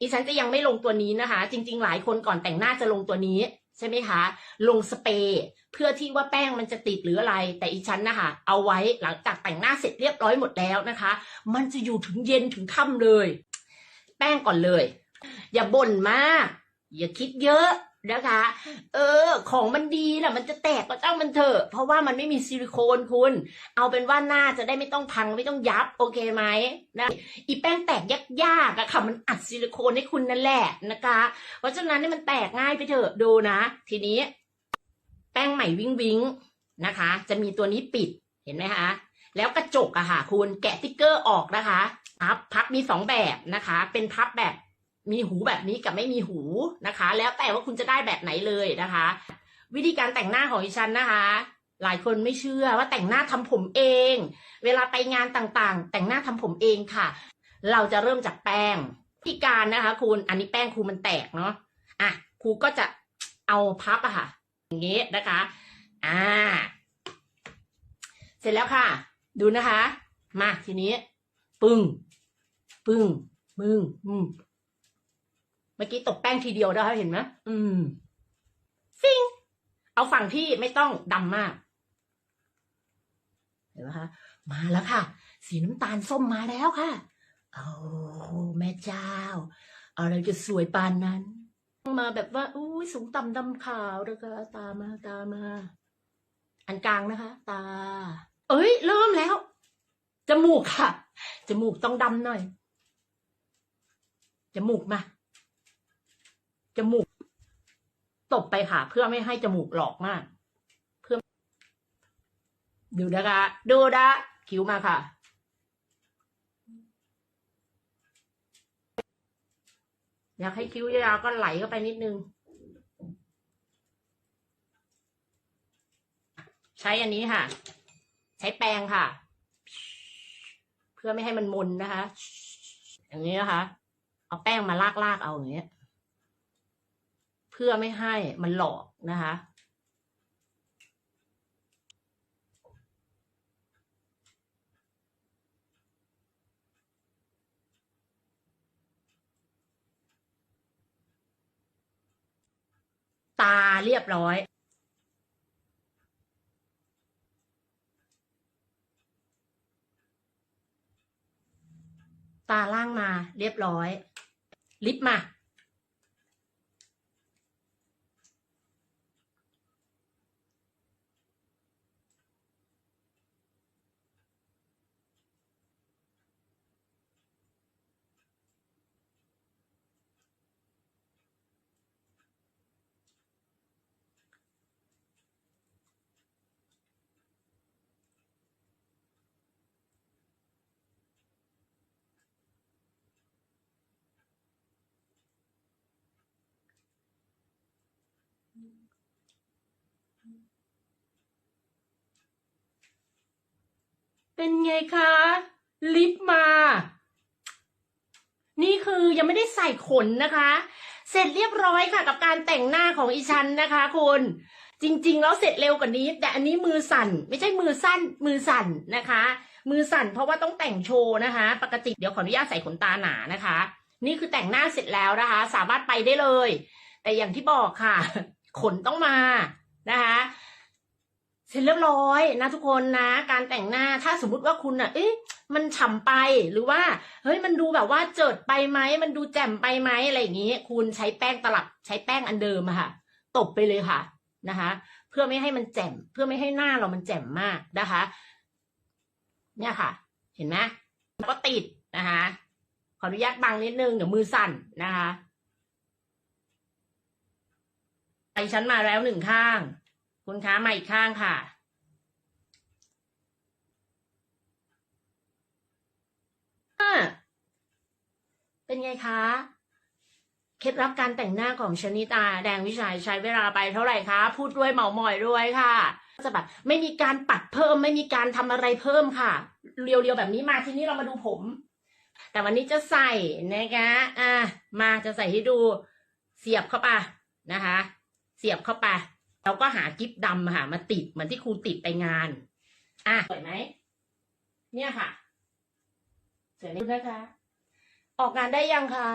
อีฉันจะยังไม่ลงตัวนี้นะคะ จริง ๆ หลายคนก่อนแต่งหน้าจะลงตัวนี้ใช่ไหมคะ ลงสเปรย์เพื่อที่ว่าแป้งมันจะติดหรืออะไร แต่อีฉันนะคะเอาไว้หลังจากแต่งหน้าเสร็จเรียบร้อยหมดแล้วนะคะ มันจะอยู่ถึงเย็นถึงค่ำเลย แป้งก่อนเลย อย่าบ่นมาก อย่าคิดเยอะ นะคะ เออ ของมันดีนะมันจะแตกก็เจ้ามันเถอะเพราะว่ามันไม่มีซิลิโคนคุณ เอาเป็นว่าหน้าจะได้ไม่ต้องพังไม่ต้องยับโอเคไหมนะอีแป้งแตกยากๆอะค่ะมันอัดซิลิโคนให้คุณนั่นแหละนะคะ เพราะฉะนั้นนี่มันแตกง่ายไปเถอะดูนะ ทีนี้ แป้งใหม่วิงวิงนะคะ จะมีตัวนี้ปิดเห็นไหมคะแล้วกระจกอะค่ะ คุณแกะติ๊กเกอร์ออกนะคะพับพับมีสองแบบนะคะ เป็นพับแบบ มีหูแบบนี้กับไม่มีหูนะคะ แล้วแต่ว่าคุณจะได้แบบไหนเลยนะคะ วิธีการแต่งหน้าของดิฉันนะคะ หลายคนไม่เชื่อว่าแต่งหน้าทำผมเอง เวลาไปงานต่างๆ แต่งหน้าทำผมเองค่ะ เราจะเริ่มจากแป้งวิธีการนะคะ คุณอันนี้แป้งครูมันแตกเนาะอะครูก็จะเอาพับอะค่ะ อย่างนี้นะคะอ่าเสร็จแล้วค่ะ ดูนะคะ มาทีนี้ ปึ้งปึ้งปึ้งอืม เมื่อกี้ตกแป้งทีเดียวนะคะเห็นไหมอืมฟิงเอาฝั่งที่ไม่ต้องดำมาก เห็นไหมคะมาแล้วค่ะ สีน้ำตาลส้มมาแล้วค่ะโอ้แม่เจ้า อะไรจะสวยปานนั้น มาแบบว่าอุ้ยสูงต่ำดำขาวแล้วก็ตามาตามา อันกลางนะคะ ตา เอ้ย เริ่มแล้ว จมูกค่ะ จมูกต้องดำหน่อย จมูกมา จมูก ตบไปค่ะ เพื่อไม่ให้จมูกหลอกมาก เพื่อ ดูนะคะ ดูนะคิ้วมาค่ะ อยากให้คิ้วยาวก็ไหลเข้าไปนิดนึง ใช้อันนี้ค่ะ ใช้แปรงค่ะ เพื่อไม่ให้มันมนนะคะ อย่างนี้นะคะ เอาแป้งมาลากๆเอาอย่างเงี้ย เพื่อไม่ให้มันหลอกนะคะตาเรียบร้อย ตาล่างมาเรียบร้อย ลิปมา เป็นไงคะ ลิปมา นี่คือยังไม่ได้ใส่ขนนะคะ เสร็จเรียบร้อยค่ะ กับการแต่งหน้าของอีชันนะคะคุณจริง ๆ แล้วเสร็จเร็วกว่านี้ แต่อันนี้มือสั่น ไม่ใช่มือสั้น มือสั่นนะคะ มือสั่นเพราะว่าต้องแต่งโชว์นะคะ ปกติเดี๋ยวขออนุญาตใส่ขนตาหนานะคะ นี่คือแต่งหน้าเสร็จแล้วนะคะ สามารถไปได้เลย แต่อย่างที่บอกค่ะ ขนต้องมานะคะ เสร็จเรียบร้อยนะทุกคนนะ การแต่งหน้าถ้าสมมุติว่าคุณอะ เอ๊ะมันฉ่ำไปหรือว่า เฮ้ยมันดูแบบว่าเจิดไปไหมมันดูแจ่มไปไหมอะไรอย่างนี้ คุณใช้แป้งตลับใช้แป้งอันเดิมอะค่ะ ตบไปเลยค่ะนะคะ เพื่อไม่ให้มันแจ่ม เพื่อไม่ให้หน้าเรามันแจ่มมากนะคะ เนี่ยค่ะ เห็นไหมแล้วก็ติดนะคะขออนุญาตบังนิดนึงเดี๋ยวมือสั่นนะคะไปชั้นมาแล้วหนึ่งข้าง คุณคะมาอีกข้างค่ะอะ เป็นไงคะ เคล็ดลับการแต่งหน้าของชนิตา แดงวิชัยใช้เวลาไปเท่าไหร่คะ พูดด้วยเหมาหมอยด้วยค่ะจะแบบไม่มีการปัดเพิ่ม ไม่มีการทำอะไรเพิ่มค่ะ เรียวๆแบบนี้มาทีนี้เรามาดูผม แต่วันนี้จะใส่นะคะอะมาจะใส่ให้ดูเสียบเข้าไปนะคะ เสียบเข้าไป เราก็หากิ๊บดำค่ะมาติดเหมือนที่ครูติดไปงาน อะสวยไหมเนี่ยค่ะสวยไหมนะคะ ออกงานได้ยังคะ